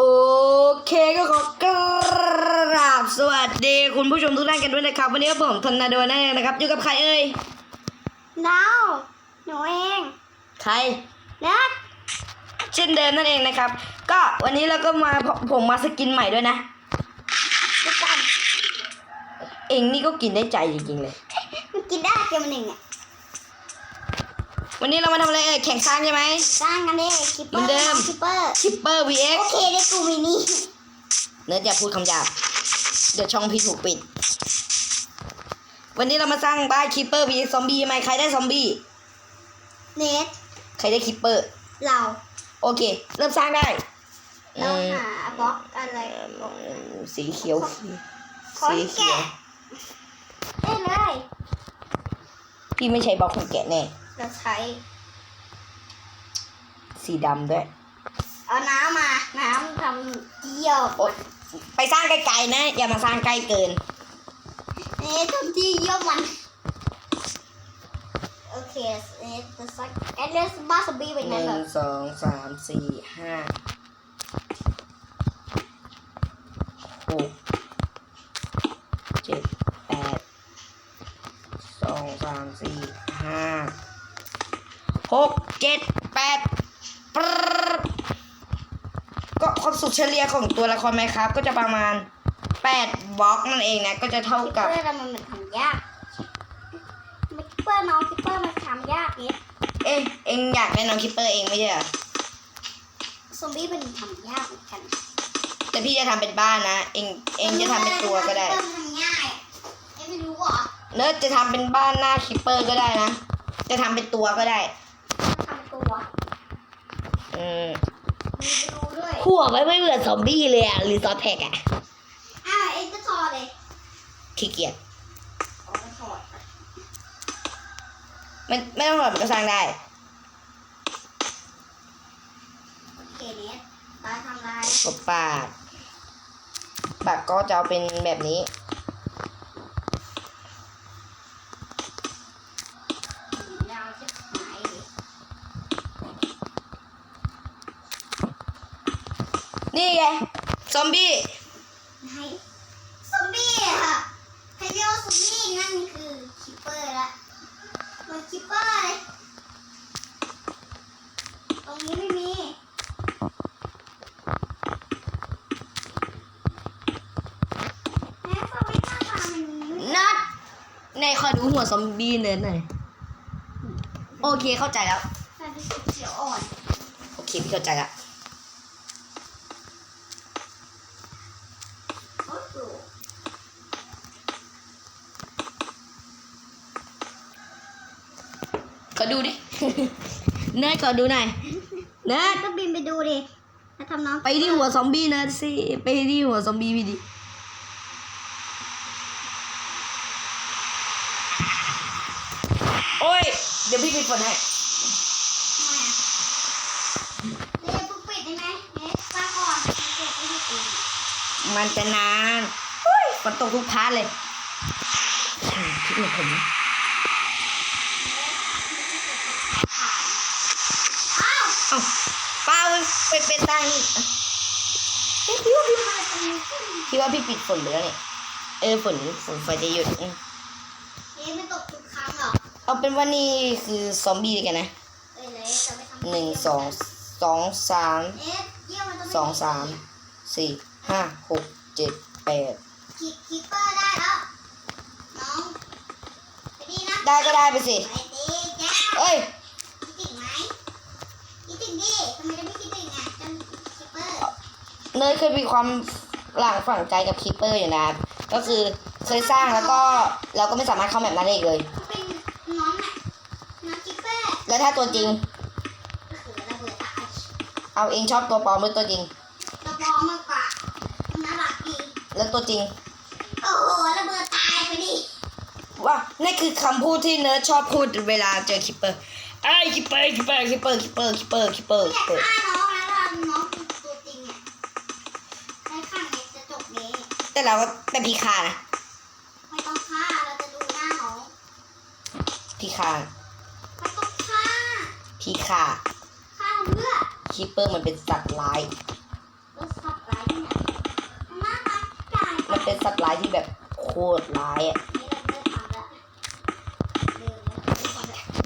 โอเคก็ขอกราบสวัสดีคุณผู้ชมทุกท่านกันด้วยนะครับ วันนี้ก็ผมธนาโดนั่นเองนะครับ อยู่กับใครเอ่ยดาวหนูเองใครนัดเช่นเดิมนั่นเองนะครับ ก็วันนี้เราก็มาผมผมมาสกินใหม่ด้วยนะดูกันเองนี่ก็กินได้ใจจริงๆเลย มันกินได้เกมมันหนึ่งอะ วันนี้เรามาทำอะไรเอ่ยแข่งข้างใช่ไหม สร้างกันเลยคิปเปเหมืออนร์เดิม คิปเปอร์คิปเปอร์ vx โอเคได้กูมินี่เนื้อจะพูดคำหยาบ เดี๋ยวช่องพี่ถูกปิด วันนี้เรามาสร้างบ้านคิปเปอร์ vx ซอมบี้ไหมใครได้ซอมบี้ เนทใครได้คิปเปอร์ เราโอเค เริ่มสร้างได้เราอืมหาบล็อกอะไรบล็อกสีเขียว ขอสีแกะเขียว ได้เลย พี่ไม่ใช้บล็อกของแกะแน่ เราใช้ สีดำด้วย เอาน้ำมา น้ำทำเกี่ยวโอ๊ยไปสร้างไกลๆนะ อย่ามาสร้างใกล้เกินเนททำที่เยี่ยมมัน โอเคเนทจะสักแอดเดรสบ้าสบีเป็นหไงนึ่เหรองสองสามสี่ห้า เจ็ดแปดปรึ๊ดก็ความสุขเฉลี่ยของตัวละครไหมครับ ก็จะประมาณแปดบล็อกนั่นเองนะ ก็จะเท่าคิปกับเปอร์เรามันทำยากคิปเปอร์น้องคิปเปอร์มันทำยากเนี่ยเอ๊ะเอ็งอยากได้น้องคิปเปอร์เองไม่ใช่เหรอซอมบี้มันทำยากเหมือนกันแต่พี่จะทำเป็นบ้านนะ เอ็งเอ็งจะทำเป็นตัวก็ได้คิปเปอร์มันทำง่ายเอ็งไม่รู้เหรอเนิร์ดจะทำเป็นบ้านหน้าคิปเปอร์ก็ได้นะ จะทำเป็นตัวก็ได้ทำตัว อืมมีไปดูด้วยขัวไม่ไม่เหมือนซอมบี้เลยอะหรือซอสแท็กอะอ้าวเอ็งก็ถอดเลยขี้เกียจเอาไปถอดไม่ไม่ต้องหรอกมันก็สร้างได้โอเคเนสตาทำลายกดปาดปากก็จะเอาเป็นแบบนี้ ยาวจะหายเลย นี่ไง ซอมบี้ ไหนซอมบี้อะใครเรียกว่าซอมบี้นั่นคือคิปเปอร์ละมันคิปเปอร์เลยตรงนี้ไม่มีแม่ซอมบี้หน้าตามันไม่นัดในขอดูหัวซอมบี้เนิร์ดหน่อยโอเคเข้าใจแล้วน่าจะสีเขียวอ่อน โอเคพี่เข้าใจแล้ว โอ้โห ขอดูดิ เนิร์ดขอดูหน่อยเนิร์ดก็บินไปดูดิมาทำน้องไปที่หัวซอมบี้เนิร์ดสิไปที่หัวซอมบี้พี่ดิโอ้ย เดี๋ยวพี่ปิดฝนให้ทำไมอะเดี๋ยวปุ๊บปิดได้ไหมเน็ตป้าก่อนมันเกิดไม่ได้เองมันจะนานเฮ้ยฝนตกทุกพาร์ทเลยอืมคิดเหมือนผมนะ อ้าว เอ้าป้า เป็นเป็นตั้งนี่อะเอ๊ะพี่ว่าพี่มาตรงนี้ขึ้นพี่ว่าพี่ปิดฝนไปแล้วเนี่ยเออฝนฝนไฟจะหยุดอืมเอ๊ะไม่ตกทุกครั้งหรอกเอาเป็นว่านี่คือซอมบี้กันนะเอ้ยเลยจะไม่ทำหนึ่งสองสองสามเอ๊ะเยี่ยมมันต้องสองสามสี่ห้าหกเจ็ดแปดคีคีเปอร์ได้แล้วน้องไปดีนะได้ก็ได้ไปสิไปดีแก้วเอ้ยคิดถึงไหมคิดถึงดิทำไมจะไม่คิดถึงอะจนคีเปอร์ เนยเคยมีความหลังฝังใจกับคิปเปอร์อยู่นะครับก็คือเคยสร้างแล้วก็เราก็ไม่สามารถเข้าแบบนั้นได้อีกเลยเขาเป็นน้องน่ะน้องคิปเปอร์แล้วถ้าตัวจริงก็คือระเบิดตายเอาเองชอบตัวปลอมหรือตัวจริงกระปองมากกว่าน่ารักดีแล้วตัวจริง โอ้โหระเบิดตายไปดิว่านี่คือคำพูดที่เนิร์ดชอบพูดเวลาเจอคิปเปอร์ไอ้คิปเปอร์คิปเปอร์คิปเปอร์คิปเปอร์คิปเปอร์คิปเปอร์ไม่คิอปยากเปอร์ฆ่าน้องแล้วล่ แต่เราก็แต่พี่ฆ่านะไม่ต้องฆ่าเราจะดูหน้าเขาพี่ฆ่าไม่ต้องฆ่าพี่ฆ่าฆ่าเพื่อคีเปอร์มันเป็นสัตว์ร้ายมันสัตว์ร้ายที่ไหนน่ารักใจมันเป็นสัตว์ร้ายที่แบบโคตรร้ายอะ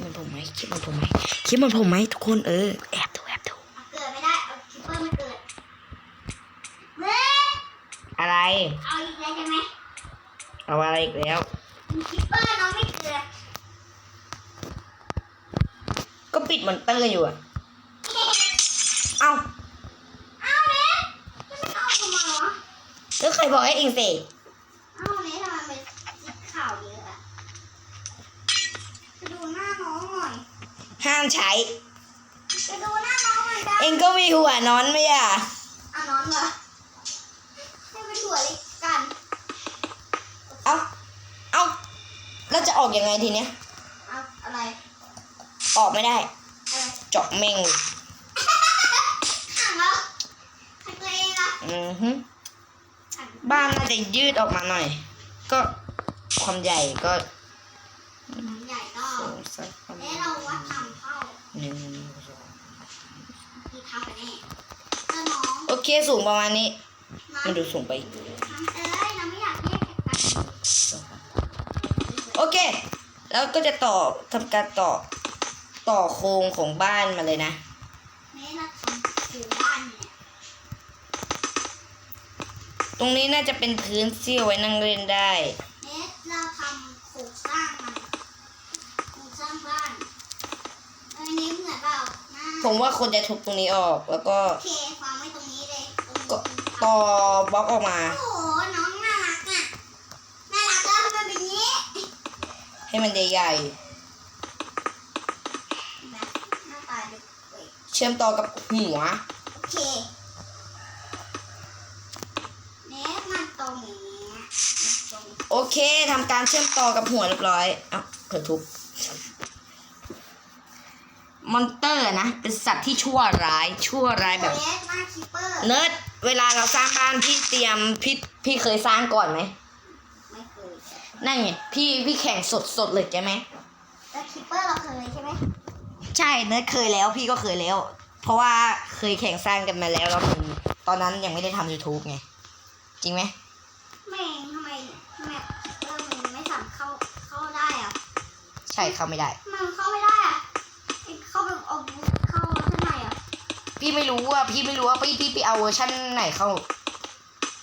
มันผมไหมคิดมันผมไหมคิดมันผมไหมทุกคนเออ เอาอีกแล้วใช่ไหมเอาอะไรอีกแล้วคิปเปอร์น้องไม่เกิดก็ปิดมอนเตอร์อยู่อะเอ้าเอาเน็ตจะไม่เอาทำไมวะแล้วใครบอกให้เองเสกเอาเน็ตทำไมเป็นสีขาวเยอะอะจะดูหน้าน้องหน่อยห้ามใช้ จะดูหน้าน้องหน่อยได้เองก็มีหัวนอนไม่อะอะน้องเหรอให้เป็นหัวเล็กกัน เอ้า เอ้า แล้วจะออกยังไงทีเนี้ย เอาอะไร ออกไม่ได้ อะไรเจาะเม่งเลยขังแล้วขังตัวเองละอือฮึขังบ้านน่าจะยืดออกมาหน่อย ก็ความใหญ่ก็หนังใหญ่ก็สักประมาเอ๊ะณเราวัดทำเข้าหนึ่งสองคือทำไปแน่เออน้องโอเคสูงประมาณนี้น้องมันดูสูงไปทำเอ้ยเราไม่อยากแยกกัน โอเค แล้วก็จะต่อทำการต่อต่อโครงของบ้านมาเลยนะเน่เราทำอยู่บ้านเนี่ยตรงนี้น่าจะเป็นพื้นที่เอาไว้นั่งเล่นได้เน่เราทำโครงสร้างมันโครงสร้างบ้านเอ้ยนี่เหมือนเปล่าหน้าผมว่าคนจะทุบตรงนี้ออกแล้วก็โอเควางไว้ตรงนี้เลยตรงนี้ก็ต่อบล็อกออกมา โอ้โหน้องน่ารักอะน่ารักแล้วทำไมเป็นอย่างนี้ ให้มันใหญ่แบบหน้าตาดูเว้ยๆเชื่อมต่อกับหัว โอเคเน่มันตรงอย่างนี้มันตรงโอเคทำการเชื่อมต่อกับหัวเรียบร้อยเอ้าเผลอทุบมอนเตอร์นะ เป็นสัตว์ที่ชั่วร้าย ชั่วร้ายแบบเน่หน้าคีเปอร์เนิร์ดเวลาเราสร้างบ้านพี่เตรียมพี่พี่เคยสร้างก่อนไหมไม่เคย นั่นไงพี่พี่แข่งสดสดๆเลยใช่ไหมแล้วคีเปอร์เราเคยใช่ไหมใช่เนิร์ดเคยแล้วพี่ก็เคยแล้ว เพราะว่าเคยแข่งสร้างกันมาแล้วเราถึงตอนนั้นยังไม่ได้ทำ YouTube ไง จริงไหมแม่งทำไมแมปเออมันไม่สามารถเข้าเข้าได้อะใช่เข้าไม่ได้ทำไมมันเข้าไม่ได้อะไอ้เข้าไปเอาเข้าข้างในอะพี่ไม่รู้ว่าพี่ไม่รู้ว่าพี่พี่ไปเอาเวอร์ชันไหนเข้า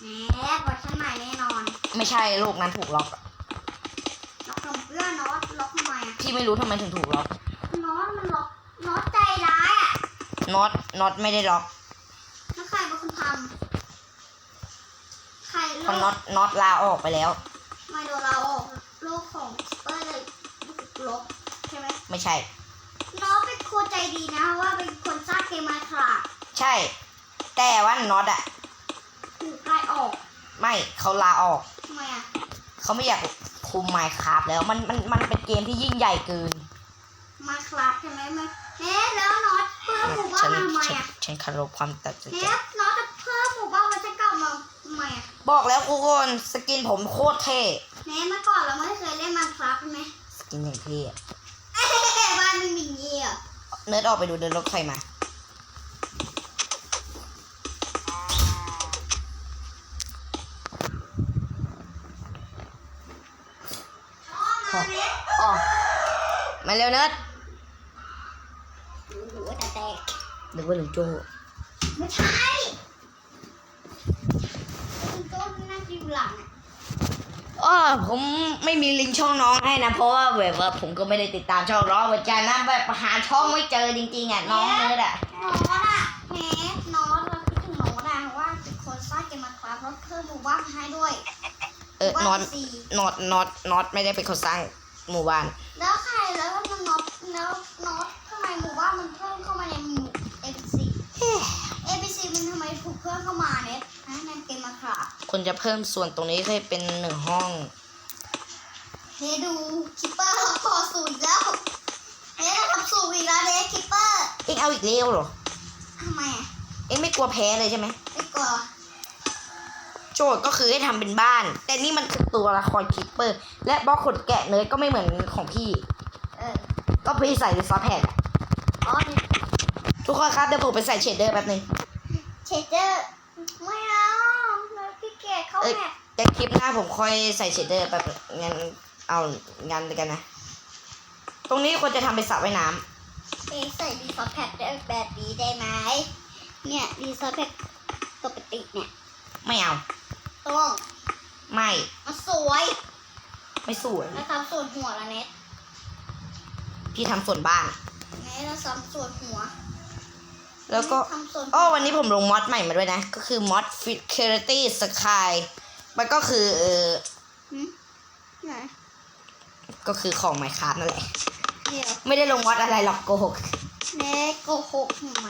แหมกดข้างในแน่นอน ไม่ใช่โลกนั้นถูกล็อกอะ ล็อกทำเพื่อนน็อตล็อกทำไมอะพี่ไม่รู้ทำไมถึงถูกล็อกน็อตมันล็อกน็อตใจร้ายอะน็อตน็อตไม่ได้ล็อกแล้วใครเป็นคนทำใครเพโลราะน็อกตน็อตลาออกไปแล้ว ไม่โดนเราออกโลกของสเปอร์เลยลบใช่ไหมไม่ใช่น้องเป็นคนใจดีนะเพราะว่าเป็นคนสร้างเกมมาคราใช่ แต่ว่าน็อตอะถูกไล่ออก ไม่เขาลาออกทำไมอะเขาไม่อยาก คุมไมค์ครับแล้วมันมันมันเป็นเกมที่ยิ่งใหญ่เกินมาคราใช่ไหมมันเฮ้แล้วน็อตเพิ่มหมู่บ้าฉันนมาทำไมฉันอะฉันเคารพความตัดสินเฮ้ใจน็อตจะเพิ่มหมู่บ้านมาจะเก่ามาทำไมอะบอกแล้วทุกคนสกินผมโคตรเท่เฮ้เมื่อก่อนเราไม่เคยเล่นมาคราใช่ไหมสกินอย่างเท่อะเอ้ยบ้านไม่มีเงี้ยเนิร์ดออกไปดูเดินรถไฟมา มาเร็วเนิร์ดโอ้โหแต่แตกหรือว่าหลุงโจ้ไม่ใช่คุณโจ้น่าจะอยู่หลังอะอ๋อผมไม่มีลิงก์ช่องน้องให้นะ เพราะว่าแบบว่าผมก็ไม่ได้ติดตามช่องน้องเหมือนกันนะแบบหาช่องไม่เจอจริงๆอะน้องเนิร์ดอะน้องอะเน็ตน้องเราคิดถึงน้องอะเพราะว่าเป็นคนสร้างเกมมาคราแล้วเพิ่มหมู่บ้านให้ด้วยเออน็อตสี่น็อตน็อตน็อตไม่ได้เป็นคนสร้างหมู่บ้าน แล้วใครแล้วมันน็อตแล้วน็อตทำไมหมู่บ้านมันเพิ่มเข้ามาในหมู่ ABC ABC มันทำไมถูก เพิ่มเข้ามาเนี่ยนะในเกมมาคราคนจะเพิ่มส่วนตรงนี้ให้เป็นหนึ่งห้องเฮดูคิปเปอร์เราขอสูตรแล้วเฮ้เราทำสูตรอีกแล้วเดคิปเปอร์เอ็งเอาอีกเร็วเหรอทำไมอะเอ็งไม่กลัวแพ้เลยใช่ไหมไม่กลัวโจทย์ก็คือให้ทำเป็นบ้าน แต่นี่มันคือตัวละครคิปเปอร์ และบล็อกขนแกะเนยก็ไม่เหมือนของพี่เออก็พี่ใส่ในซอสแพดอะอ๋อนี่ทุกคนครับเดี๋ยวผมไปใส่เชดเดอร์แป๊บนึง เชดเดอร์ไม่เอาเราพี่เกดเข้าเอ้ยแมปแต่แคคลิปหน้าผมค่อยใส่เชดเดอร์แบบงั้นเอางานเลยกันนะ ตรงนี้ควรจะทำเป็นสระว่ายน้เอะใส่ดีซอสแพ็คแบบนี้ได้ไหมเนี่ยดีซอสแพ็คปกติเนี่ยำไม่เอา ต้องไม่ มันสวยไม่สวย แล้วทำส่วนหัวละเน็ตพี่ทำส่วนบ้านเน็ตแล้วทำส่วนหัว แล้วก็ทำส่วนอ้อวันนี้ผมลงมอดใหม่มาด้วยนะ ก็คือมอด Security Sky มันก็คือเออหึไหนก็คือของไมค้านั่นแหละเดี๋ยวไม่ได้ลงมอดอะไรหรอกโกหกเน็ตโกหกทำไม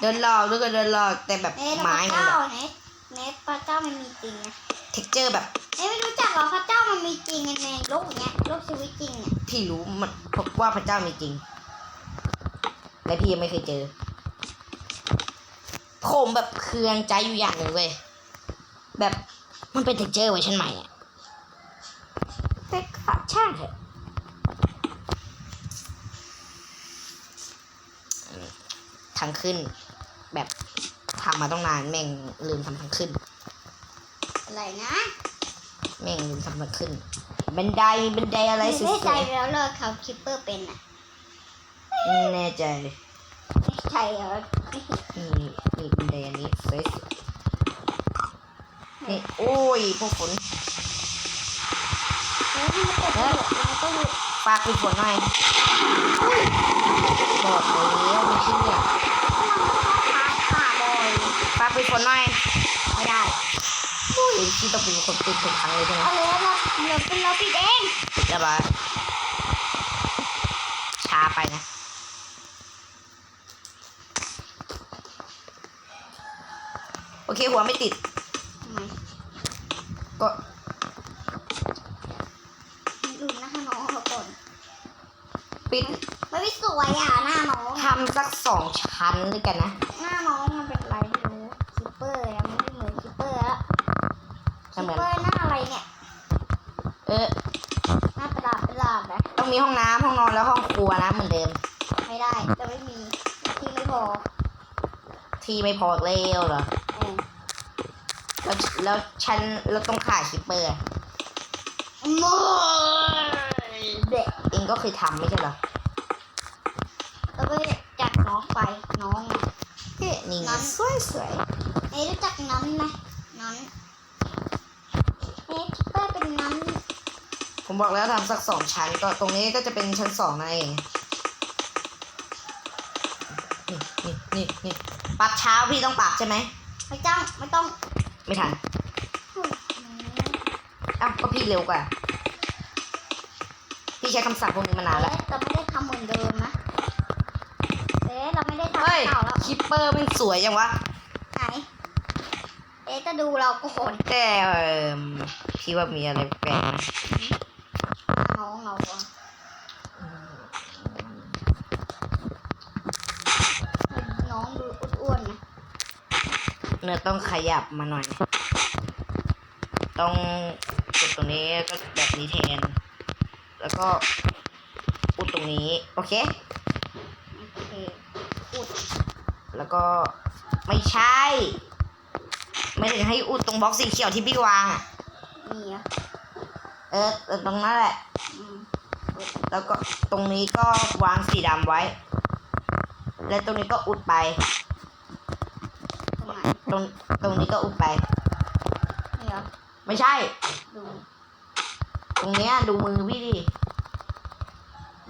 เดินหลอกด้วยก็เดินหลอกแต่แบบเน็ตแล้วพไม้ระมันเจ้าแบบเน็ตเน็ตพระเจ้ามันมีจริงนะเท็กเจอร์แบบเน็ตไม่รู้จักหรอพระเจ้ามันมีจริงในในโลกเนี้ยโลกชีวิตจริงเนี่ยพี่รู้มันพบว่าพระเจ้ามีจริงและพี่ยังไม่เคยเจอ ผมแบบเคืองใจอยู่อย่างหนึ่งเว้ยแบบมันเป็นเท็กเจอร์เวอร์ชันใหม่อะแต่ก็ช่างเถอะอืมทางขึ้น แบบทำมาต้องนานแม่งลืมทำทางขึ้น อะไรนะแม่งลืมทำทางขึ้น บันไดบันไดอะไรสไม่วใจยแล้วเลยเขาคิปเปอร์เป็นอะๆไม่แน่ใจ ไม่ใช่เหรอ นี่นี่บันไดอันนี้สวยๆนี่โอ้ยพวกฝนแล้วที่มันตกแล้วก็หลุดฝากปิดฝนหน่อยบอกแล้วไม่เชื่อขาบ่อยฝากปิดฝนหน่อยไม่ได้อุ้ยพี่ต้องเป็นคนปิดทุกครั้งเลยใช่ไหมเอาเลยเราเหลือเป็นเราปิดเองจะมาช้าไปนะ โอเคหัวไม่ติดทำไมก็ดูหน้าน้องเราก่อนปิดมันไม่สวยอะหน้าน้องทำสักสองชั้นด้วยกันนะ หน้าน้องมันเป็นอะไรไม่รู้คิปเปอร์อะมันไม่เหมือนคิปเปอร์ละทำคิไมปเปอร์หน้าอะไรเนี่ย เออหน้าประหลาดประหลาดนะต้องมีห้องน้ำห้องนอนแล้วห้องครัวนะเหมือนเดิม ไม่ได้จะไม่มีที่ไม่พอ ที่ไม่พออีกแล้วเหรอเออ แล้วแล้วฉันแล้วต้องขาดคิปเปอร์อะโมเด็กเองก็เคยทำไม่ใช่เหรอแล้วก็จัดน้องไปน้องอะนี่ไงนั้นสวยสวยเอ๊ะรู้จักนั้นไหมนั้นเอ๊ะคิปเปอร์เป็นนั้นผมบอกแล้วทำสักสองชั้นก็ตรงนี้ก็จะเป็นชั้นสองนั่นเองนี่นี่นี่นี่ปรับเช้าพี่ต้องปรับใช่ไหมไม่ต้องไม่ต้อง ไม่ทันอืมอ้าวก็พี่เร็วกว่า พี่ใช้คำสั่งพวกนี้มานานแล้วเอ๊ะเราไม่ได้ทำเหมือนเดิมนะเอ๊ะเราไม่ได้ทำเฮ้ย เก่าแล้วคิปเปอร์มันสวยจังวะ ไหนเอ๊ะจะดูเราก่อนแต่เออพี่ว่ามีอะไรแปลกนะ น้องเราอะน้องดูอ้วนๆนะ เนื้อ ต้องขยับมาหน่อย ต้องกดตรงนี้ก็แบบนี้แทน แล้วก็อุดตรงนี้ โอเค โอเคอุด แล้วก็ไม่ใช่ ไม่ถึงให้อุดตรงบล็อกสีเขียวที่พี่วางอะนี่อะเออเออตรงนั้นแหละ อืมแล้วก็ตรงนี้ก็วางสีดำไว้ และตรงนี้ก็อุดไป ตรงไหนตรงตรงนี้ก็อุดไป นี่เหรอไม่ใช่ ดูตรงเนี้ยดูมือพี่ดิ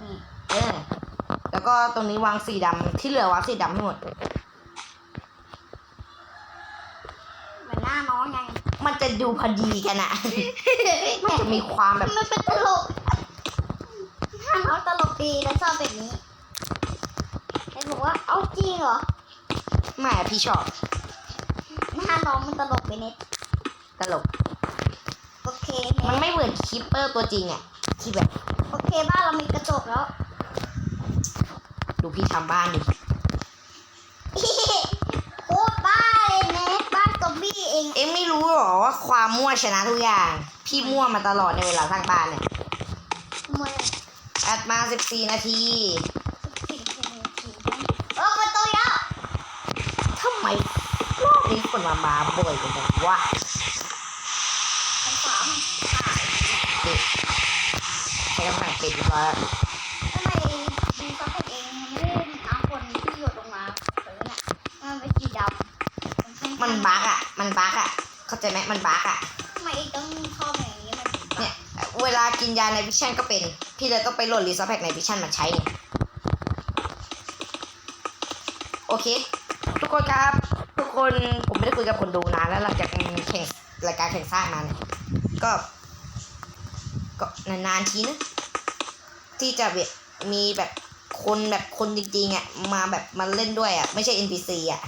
นี่เออแล้วก็ตรงนี้วางสีดำที่เหลือวางสีดำให้หมด เหมือนหน้าน้องไงมันจะดูพอดีกันอะมันจะมีความแบบ มันเป็นตลกหน้าน้องตลกดีแล้วชอบแบบนี้ไอ้บอกว่าเอาจริงเหรอแหม่พี่ชอบห น้าน้องมันตลกไปนิดตลก โอเคมันแม่ไม่เหมือนคิปเปอร์ตัวจริงอะที่แบบ โอเคบ้านเรามีกระจกแล้ว ดูพี่ทำบ้านดิโคตรบ้าเลยเนทบ้านซอมบี้เอง เอ็งไม่รู้หรอว่าความมั่วชนะทุกอย่าง พี่มั่วมาตลอดในเวลาสร้างบ้านเนี่ยเมื่ออัดมา 14 นาที มามาบ่อยกันแบบว่ชั้นามใช้กำลังปิดเรียบร้อยวทำไมดูซักคนเองไม่ได้น้ำคนที่หยดลงมาเฉยน่ะมันเป็นสีดำมันบั๊กอะ มันบั๊กอะ เข้าใจไหมมันบั๊กอะทำไมต้องชอบอย่นี้มันเนี่ยเวลากินยาในวิชั่นก็เป็น พี่เลยต้องไปโหลดรีซอพแพคในวิชั่นมาใช้โอเค ทุกคนครับ คนผมไม่ได้คุยกับคนดูนานแล้วหลังจากแข่งรายการแข่งสร้างมาเนี่ยก็ก็นานๆทีนะที่จะแบบมีแบบคนแบบคนจริงๆอะมาแบบมาเล่นด้วยอะไม่ใช่ NPC อะ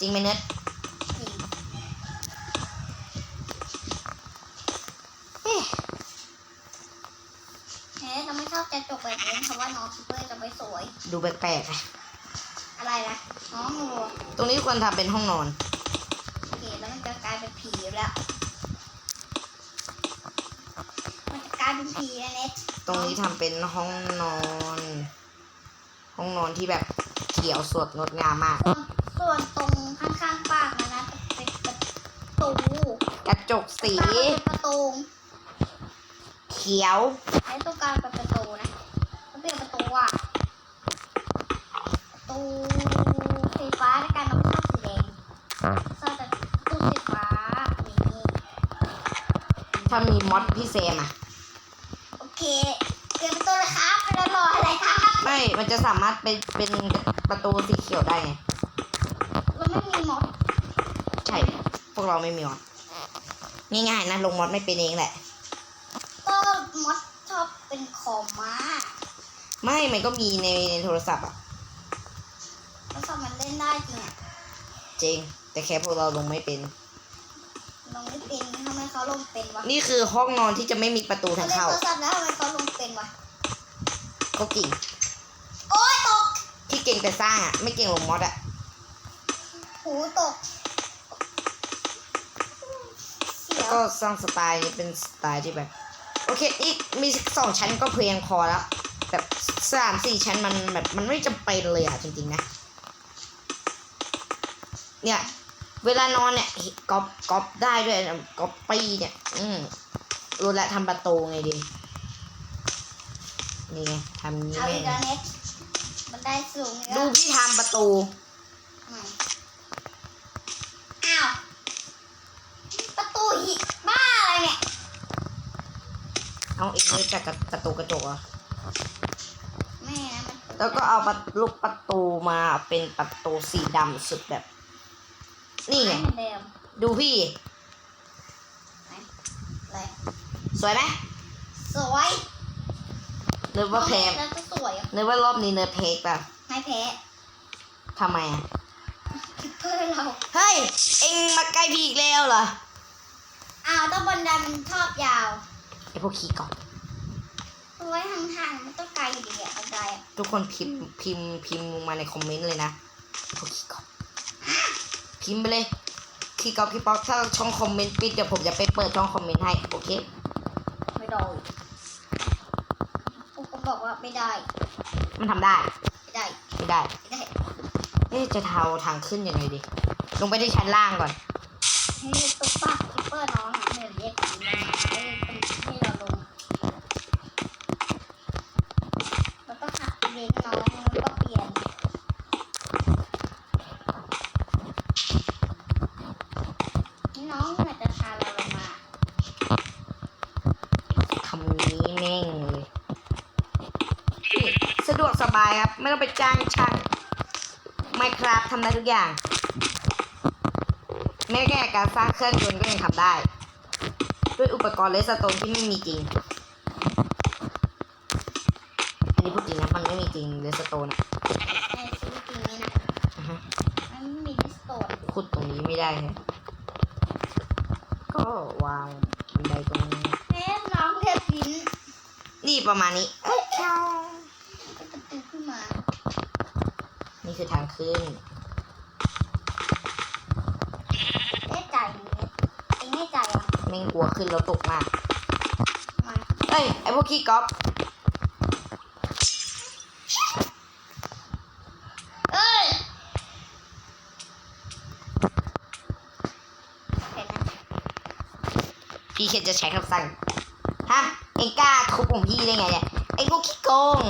จริงไหมเน็ตจริงเอ๊ะเอ๊ะเราไม่ชอบจะจบแบบนี้เพราะว่าน้องคิปเปอร์จะไม่สวย ดูแปลกๆนะอะไร นะน้องงูตรงนี้ควรทำเป็นห้องนอน โอเคแล้วมันจะกลายเป็นผีแล้ว มันจะกลายเป็นผีแล้วเน็ตตรงนี้ทำเป็นห้องนอน ห้องนอนที่แบบเขียวสดงดงามมาก ส่วนส่วนตรงข้างๆปากนะนะจะเป็นประตูกระจกสีตรงกลางเป็นประตูเขียว ไอ้ตรงกลางเป็นประตูนะมันเป็นประตูอะประตู สีฟ้าในการน้องชอบสีแดงชอบแต่ประตูสีฟ้านี่ถ้ามีมอดพี่แซมอะ โอเคเกิดประตูเลยครับแล้วรออะไรครับไม่ มันจะสามารถเป็นเป็นประตูสีเขียวได้ไงเราไม่มีหมดใช่ พวกเราไม่มีมอดง่ายๆนะลงมอดไม่เป็นเองแหละก็มดชอบเป็นคอมมาไม่ มันก็มีในในโทรศัพท์อะ จริง แต่แค่พวกเราลงไม่เป็น ลงไม่เป็นทำไมเขาลงเป็นวะนี่คือห้องนอนที่จะไม่มีประตูเขาทางเล่นเข้าโทรศัพท์แล้วทำไมเขาลงเป็นวะก็เก่งโอ๊ยตกที่เก่งแต่สร้างอะไม่เก่งลงมอดอะหูตกเสียวก็สร้างสไตล์นี้เป็นสไตล์ที่แบบ โอเคอีกมีสองชั้นก็เพียงพอแล้วแบบสามสี่ชั้นมันแบบมันไม่จำเป็นเลยอะจริงๆนะ เนี่ย เวลานอนเนี่ยก๊อปก๊อปได้ด้วยนะก๊อปปี้เนี่ย อืมรู้แล้วทำประตูไงดี นี่ไงทำนี้เอาแม่อีงกแล้วเน็ตมันได้สูงเยดูอะพี่ทำประตูทำไมอ้าว ประตูหิบ้าอะไรเนี่ย เอาเองเลยจากประตูกระจกเหรอะแม่นะมันแล้วก็เอาประลูกประตูมาเป็นประตูสีดำสุดแบบ นี่ไงม่เหมือนเดิมดูพี่เลยสวยไหมสวยนึกว่าแพ้แล้วก็สวยอะนึกว่ารอบนี้เนื้อเพกป่ะไม่แพ้ทำไมอะ คิปเปอร์เรา เฮ้ย เอ็งมาใกล้พี่อีกแล้วเหรอ อ้าวต้องบนไดมันชอบยาวไอพวกขี้กอกเอาไว้ห่างๆมันต้องไกลอยู่ดีอะบันไดอะทุกคนพิมพ์พิมพ์พิมพ์ลงมาในคอมเมนต์เลยนะพวกขี้กอก พิมพ์ไปเลยขี้กอกขี้ป๊อกถ้าช่องคอมเมนต์ปิดเดี๋ยวผมจะไปเปิดช่องคอมเมนต์ให้โอเคไม่ได้พวกเขาบอกว่าไม่ได้ มันทำได้ ไม่ได้ ไม่ได้ไม่ได้เอ๊ะจะเทาทางขึ้นยังไงดี ลงไปที่ชั้นล่างก่อน ให้ตุ๊กตาคิปเปอร์น้องอะเหมือนเรียกกันเลยให้ให้เราลงแล้วก็หักเลนน้องแล้วก็เปลี่ยนน้องเหมือนจะพาเราลงมา คำนี้แม่งเลยนี่สะดวกสบายครับ ไม่ต้องไปจ้างช่าง ไม่ครับทำได้ทุกอย่าง แม้แค่การสร้างเครื่องยนต์ก็ยังทำได้ ด้วยอุปกรณ์เลสโตนที่ไม่มีจริง อันนี้พูดจริงนะมันไม่มีจริงเลสโตนอะในชีวิตจริงนี่นะอือฮะมันไม่มีดิสโตนขุดตรงนี้ไม่ได้ฮะก็วางบันไดตรงนี้แม่น้องเรียกพินนี่ประมาณนี้เอ้ยเป็นประตูขึ้นมา นี่คือทาง ขึ้นแน่ใจไหมเองแน่ใจเหรอแม่งกลัวขึ้นแล้วตกมากมาเอ้ยไอพวกขี้ก๊อฟเอ้ยเห็นนะพี่แค่จะใช้คำสั่งฮะเองกล้าทุบของพี่ได้ไงเนี่ยไอ้พวกขี้โกง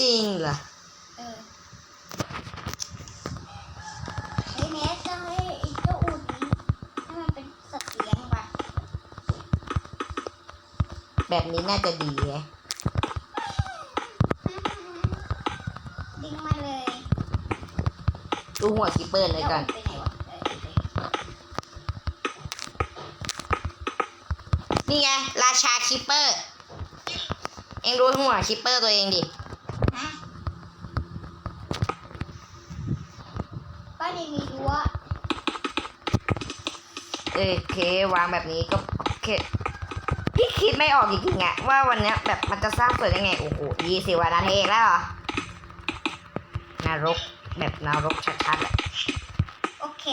จริงเหรอเออไอ้เนสจะให้ไอ้เจ้าอูดนี้ให้มันเป็นสัตว์เลี้ยงไปแบบนี้น่าจะดีไงดิ้งมาเลยดูหัวคิปเปอร์เลยก่อนไปไหนวะเออเออนี่ไง ราชาคิปเปอร์ เองดูหัวคิปเปอร์ตัวเองดิ ฮะบ้านยังมีรั้ว เออโอเควางแบบนี้ก็โอเคพี่คิดไม่ออกจริงๆอะว่าวันเนี้ยแบบมันจะสร้างสวยได้ไงโอ้โหยี่สิบวันนาทีแล้วเหรอนรกแบบนรกชัดๆอะโอเค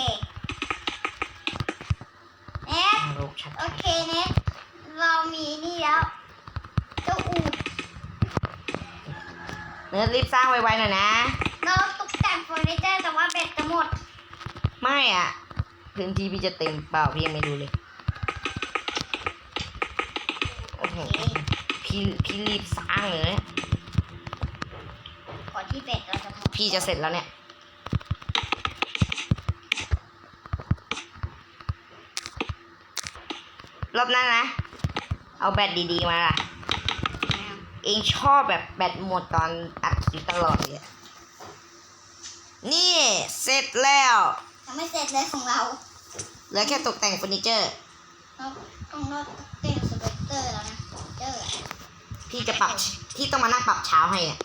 เนสนรกชัดโอเคเนสเรามีนี่แล้วเจ้าอูดๆเนื้อรีบสร้างไวๆหน่อยนะ เราตกแต่งเฟอร์นิเจอร์แต่ว่าแบตจะหมด ไม่อะ พื้นที่พี่จะเต็มเปล่าพี่ยังไม่รู้เลยโอ้โหพี่พี่รีบสร้างเลยนะก่อนที่แบตเราจะหมดพี่จะเสร็จแล้วเนี่ยรอบหน้านะ เอาแบตดีๆมาล่ะ เองชอบแบบแบตหมดตอนอัดคลิปตลอดเลยอะนี่ เสร็จแล้ว ยังไม่เสร็จเลยของเราเหลือแค่ตกแต่งเฟอร์นิเจอร์ เราต้องรอดเต้นสเปกเตอร์แล้วนะเจอพี่จะปรับพี่ต้องมานั่งปรับเช้าให้อะ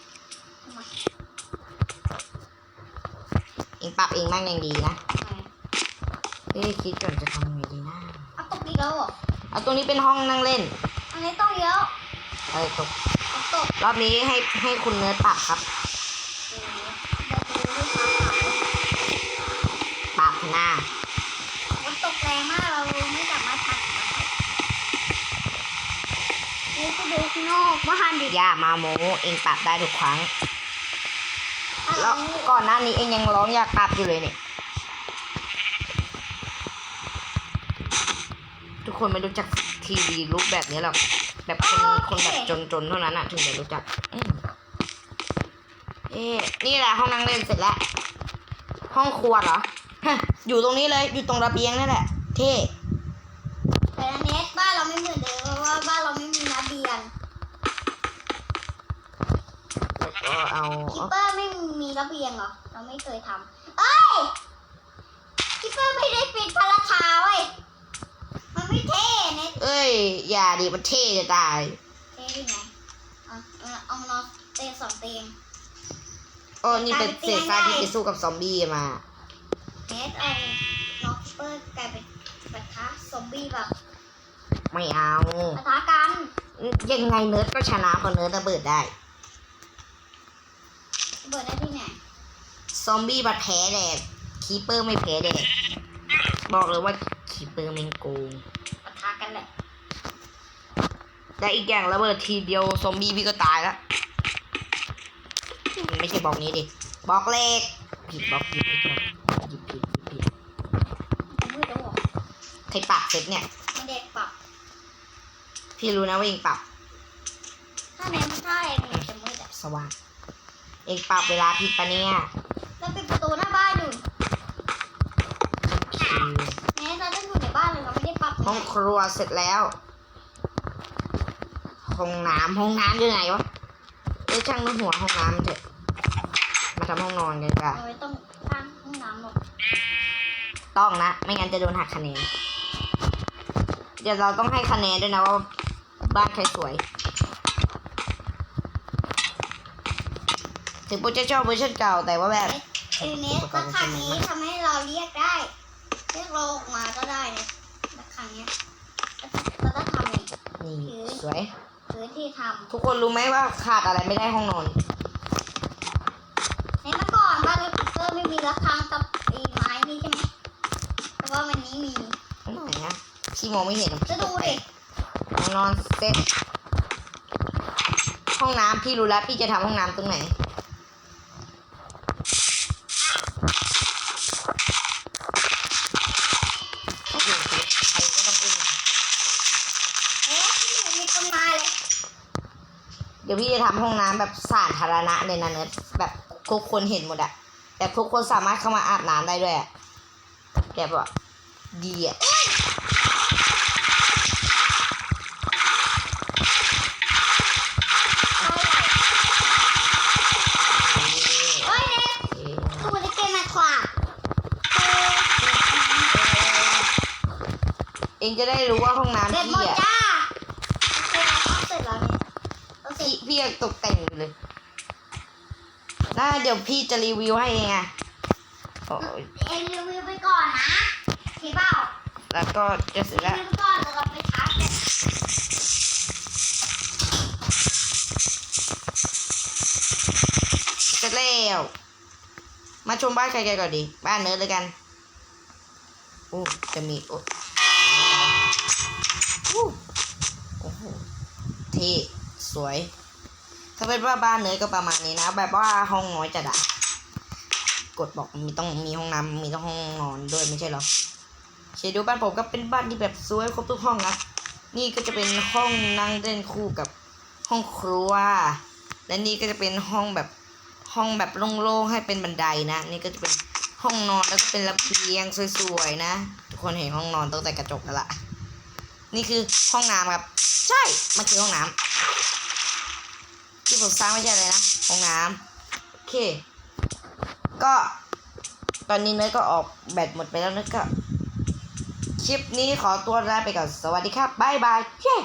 เองปรับเองบ้างยังดีนะเอ้ยคิดก่อนจะทำไงดีนะเอาตกอีกแล้วเหรอเอาตรงนี้เป็นห้องนั่งเล่นอันนี้ต้องเยอะเออตกเอาตกรอบนี้ให้ให้คุณเนื้อปรับครับ เออเราดูด้วยฟ้าผ่า ปรับหน้า ฝนตกแรงมากเราไม่สามารถพักได้นี่ก็ดู ข้างนอกบ้านดิอย่ามาโมเองปรับได้ทุกครั้งอะแล้วไรก่อนหน้านี้เองยังร้องอยากปรับอยู่เลยเนี่ย ทุกคนไม่รู้จักทีวีรูปแบบนี้หรอก แบบคนคนแบบจนๆเท่านั้นอะถึงจะรู้จักอืมเอ๊ะนี่แหละห้องนั่งเล่นเสร็จแล้ว ห้องครัวเหรอฮะอยู่ตรงนี้เลย อยู่ตรงระเบียงนั่นแหละ เท่ คิปเปอร์ไม่มีระเบียงเหรอ เราไม่เคยทำเอ้ยคิปเปอร์ไม่ได้ปิดพาราชาเว้ยมันไม่เท่เน็ตเอ้ย อย่าดิมันเท่จะตาย เท่ได้ไงเอาเอาเอามานอนเตียงสองเตียงโอ้นี่เป็นเศษซากที่ไปสู้กับซอมบี้มาเน็ตเอาน้องคิปเปอร์กลายเป็นปะทะซอมบี้แบบไม่เอาปะทะกัน ยังไงเนิร์ดก็ชนะเพราะเนิร์ดระเบิดได้ เบิดได้ที่ไหนซอมบี้บัดแพ้แดกคีเปอร์ไม่แพ้แดกบอกเลยว่าคีเปอร์แม่งโกงปะทะกันแหละและอีกอย่างระเบิดทีเดียวซอมบี้พี่ก็ตายแล้วมันไม่ใช่บล็อกนี้ดิบล็อกเล็กผิดบล็อกผิดผิดบล็อกผิดผิดผิดผิดจะมืดแล้วเหรอใครปรับเสร็จเนี่ยไม่ได้ปรับพี่รู้นะว่าเองปรับถ้าเน็ตถ้าเองเนี่ยจะมืดอะสว่าง เองปรับเวลาผิดปะเนี่ยแล้วปิดประตูหน้าบ้านอยู่คือแม้เราจะอยู่ในบ้านเลยเราไม่ได้ปรับห้องครัวเสร็จแล้ว ห้องน้ำห้องน้ำอยู่ไหนวะเอ้ยช่างมันหัวห้องน้ำเถอะมาทำห้องนอนกันดีกว่าเราไม่ต้องสร้างห้องน้ำหรอกต้องนะ ไม่งั้นจะโดนหักคะแนน เดี๋ยวเราต้องให้คะแนนด้วยนะว่าบ้านใครสวย ถึงโปรเจกต์ชอบเวอร์ชันเก่าแต่ว่าแบบเอเนสระฆังนี้ทำให้เราเรียกได้ เรียกเราออกมาก็ได้นะระฆังเนี้ยเราต้องทำนี่นี่สวยหรือที่ททุกคนรู้ไหมว่าขาดอะไรไม่ได้ห้องนอนำในเมื่อก่อนบ้านเราเพิ่มไม่มีระฆังกับไอ้ไม้นี่ใช่ไหมแต่ว่าวันนี้มีไหนนะพี่มองไม่เห็นจะดูดิห้องนอนเซ็ตห้องน้ำพี่รู้แล้วพี่จะทำห้องน้ำตรงไหน เดี๋ยวพี่จะทำห้องน้ำแบบสาธารณะเลยนะเนิร์ดแบบทุกคนเห็นหมดอะแบบทุกคนสามารถเข้ามาอาบน้ำได้ด้วยอะแบบว่าดีอะเฮ้ยเน็ตคือมันจะเกมมาขวาเองจะได้รู้ว่าห้องน้ำเด็ดหมพี่ดอะ จ้าโอเคเราทำเสร็จแล้วเนี่ยเราเสร็ พี่ จ พี่ ยังตกแต่งอยู่เลยน่าเดี๋ยวพี่จะรีวิวให้เองอะโอ้ยเอ็นรีวิวไปก่อนนะพี่เปล่าแล้วก็จะเสร็จรีแล้ววิวไปก่อนเดี๋ยวเราไปชาร์จเน็ตเสร็จแล้ว มาชมบ้านใครกันก่อนดี บ้านเนิร์ดเลยกันโอ้จะมีโอ้โอ้โอ้โหเท่สวย ถ้าเป็นว่าบ้านเนิร์ดก็ประมาณนี้นะ แบบว่าห้องน้อยจัดอะกดบอกมีต้องมีห้องน้ำมีต้องห้องนอนด้วยไม่ใช่เหรอเชดูบ้านผมก็เป็นบ้านที่แบบสวยครบทุกห้องนะนี่ก็จะเป็นห้องนั่งเล่นคู่กับห้องครัว และนี่ก็จะเป็นห้องแบบห้องแบบโล่งๆให้เป็นบันไดนะ นี่ก็จะเป็นห้องนอนแล้วก็เป็นระเบียงสวยๆนะ ทุกคนเห็นห้องนอนตั้งแต่กระจกแล้วล่ะ นี่คือห้องน้ำครับ ใช่ มันคือห้องน้ำ ที่ผมสร้างไว้ใช่เลยนะห้องน้ำโอเค ก็ตอนนี้เนยก็ออกแบตหมดไปแล้วเนยก็ คลิปนี้ขอตัวลาไปก่อน สวัสดีครับ บ๊ายบายเย้